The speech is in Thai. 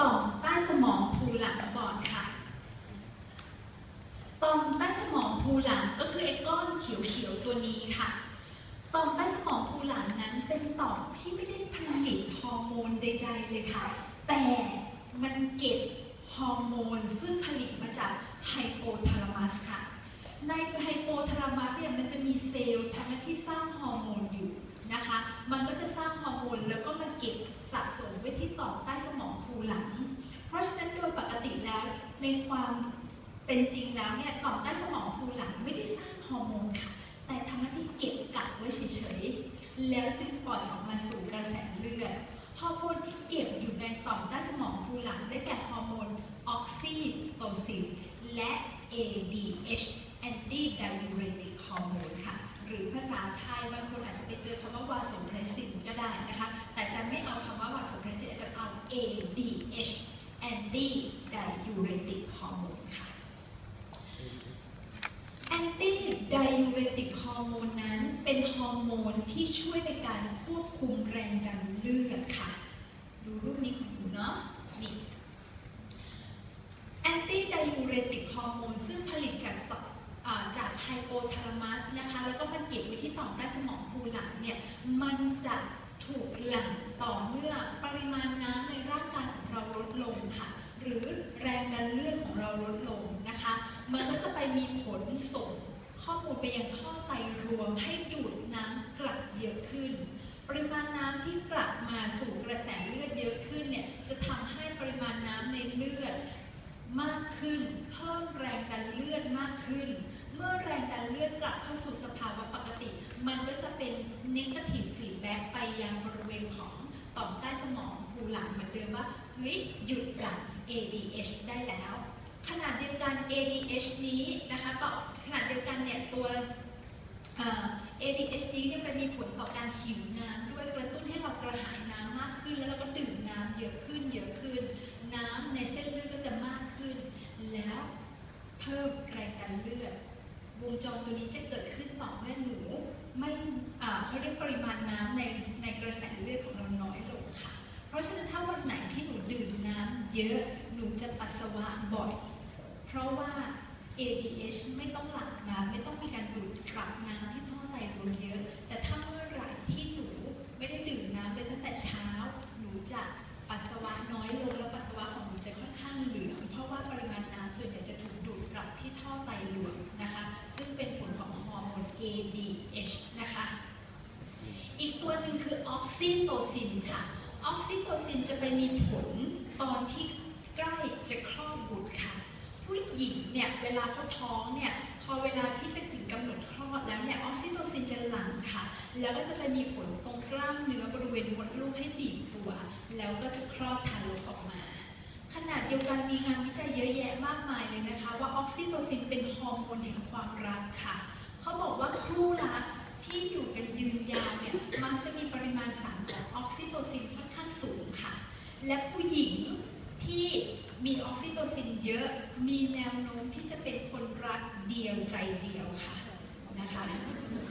ต่อมใต้สมองภูหลังก่อนค่ะ ต่อมใต้สมองภูหลังก็คือไอ้ก้อนเขียวๆตัวนี้ค่ะต่อมใต้สมองภูหลังนั้นเป็นต่อมที่ไม่ได้ผลิตฮอร์โมนใด ๆ เลยค่ะ แต่มันเก็บฮอร์โมนซึ่งผลิตมาจากไฮโปทาลามัสค่ะ ในไฮโปทาลามัสเนี่ยมันจะมีเซลล์ทำหน้าที่สร้างฮอร์โมนอยู่นะคะ มันก็จะสร้างฮอ ในความเป็นจริงแล้วเนี่ยต่อมใต้สมองภูหลังไม่ได้สร้างฮอร์โมนค่ะ แต่ทำหน้าที่เก็บกักไว้เฉยๆ แล้วจึงปล่อยออกมาสู่กระแสเลือดฮอร์โมนที่เก็บอยู่ในต่อมใต้สมองภูหลังได้แก่ฮอร์โมนออกซิโตซินและ ADH anti diuretic hormone ค่ะ หรือภาษาไทยบางคนอาจจะไปเจอคำว่าวาโซเพรสซินก็ได้นะคะ แต่จะไม่เอาคำว่าวาโซเพรสซินจจะเอา ADH anti diuretic hormone ค่ะ anti diuretic hormone นั้นเป็นฮอร์โมนที่ช่วยในการควบคุมแรงดันเลือดค่ะ ดูรูปนี้ของหนูเนาะ นี่ anti diuretic hormone ซึ่งผลิตจากต่อจากไฮโปทาลามัสนะคะ แล้วก็มันเก็บไว้ที่ต่อมใต้สมองภูหลังเนี่ย มันจะถูกหลั่งต่อเมื่อปริมาณน้ำใน ร่างกายของเราลดลงค่ะ หรือแรงดันเลือดของเราลดลงนะคะ มันก็จะไปมีผลส่งข้อมูลไปยังท่อไตรวมให้ดูดน้ำกลับเยอะขึ้น ปริมาณน้ำที่กลับมาสู่กระแสเลือดเยอะขึ้นเนี่ยจะทำให้ปริมาณน้ำในเลือดมากขึ้น เพิ่มแรงดันเลือดมากขึ้น เมื่อแรงดันเลือดกลับเข้าสู่สภาวะปกติ มันก็จะเป็น negative feedback ไปยังบริเวณของต่อมใต้สมองูหลังเหมือนเดิมว่าเฮ้ยหยุดหลัง ADH ได้แล้ว ขนาดเดียวกัน ADH นี้นะคะต่อขนาดเดียวกันเนี่ยตัว ADHD เนี่ยมันมีผลต่อการหิวน้ำด้วยกระตุ้นให้เรากระหายน้ำมากขึ้น แล้วเราก็ดื่มน้ำเยอะขึ้นเยอะขึ้น น้ำในเส้นเลือดก็จะมากขึ้น แล้วเพิ่มแรงดันเลือดวงจรตัวนี้จะเกิดขึ้นต่อเมื่อหนูไม่อ่าเขาเรียกปริมาณน้ำในในกระแสเลือดของเราน้อยลง เพราะฉะนั้นถ้าวันไหนที่หนูดื่มน้ำเยอะหนูจะปัสสาวะบ่อย เพราะว่า ADH ไม่ต้องหลั่งน้ำไม่ต้องมีการดูดกลับน้ำที่ท่อไตรวมเยอะ แต่ถ้าเมื่อไหร่ที่หนูไม่ได้ดื่มน้ำเลยตั้งแต่เช้า หนูจะปัสสาวะน้อยลงแล้วปัสสาวะของหนูจะค่อนข้างเหลือง เพราะว่าปริมาณน้ำส่วนใหญ่จะถูกดูดกลับที่ท่อไตรวมนะคะ ซึ่งเป็นผลของฮอร์โมน ADH นะคะ อีกตัวหนึ่งคือออกซิโตซินค่ะ ออกซิโตซินจะไปมีผลตอนที่ใกล้จะคลอดบุตรค่ะ ผู้หญิงเนี่ยเวลาเขาท้องเนี่ยพอเวลาที่จะถึงกำหนดคลอดแล้วเนี่ยออกซิโตซินจะหลั่งค่ะ แล้วก็จะไปมีผลตรงกล้ามเนื้อบริเวณมดลูกให้บีบตัว แล้วก็จะคลอดทารกออกมา ขนาดเดียวกันมีงานวิจัยเยอะแยะมากมายเลยนะคะ ว่าออกซิโตซินเป็นฮอร์โมนแห่งความรักค่ะ เขาบอกว่าคู่รักที่อยู่กันยืนยาวเนี่ยมักจะมีปริมาณสารของออกซิโตซินค่อนข้างสูงค่ะ และผู้หญิงที่มีออกซิโตซิน เยอะมีแนวโน้มที่จะเป็นคนรักเดียวใจเดียวค่ะนะคะ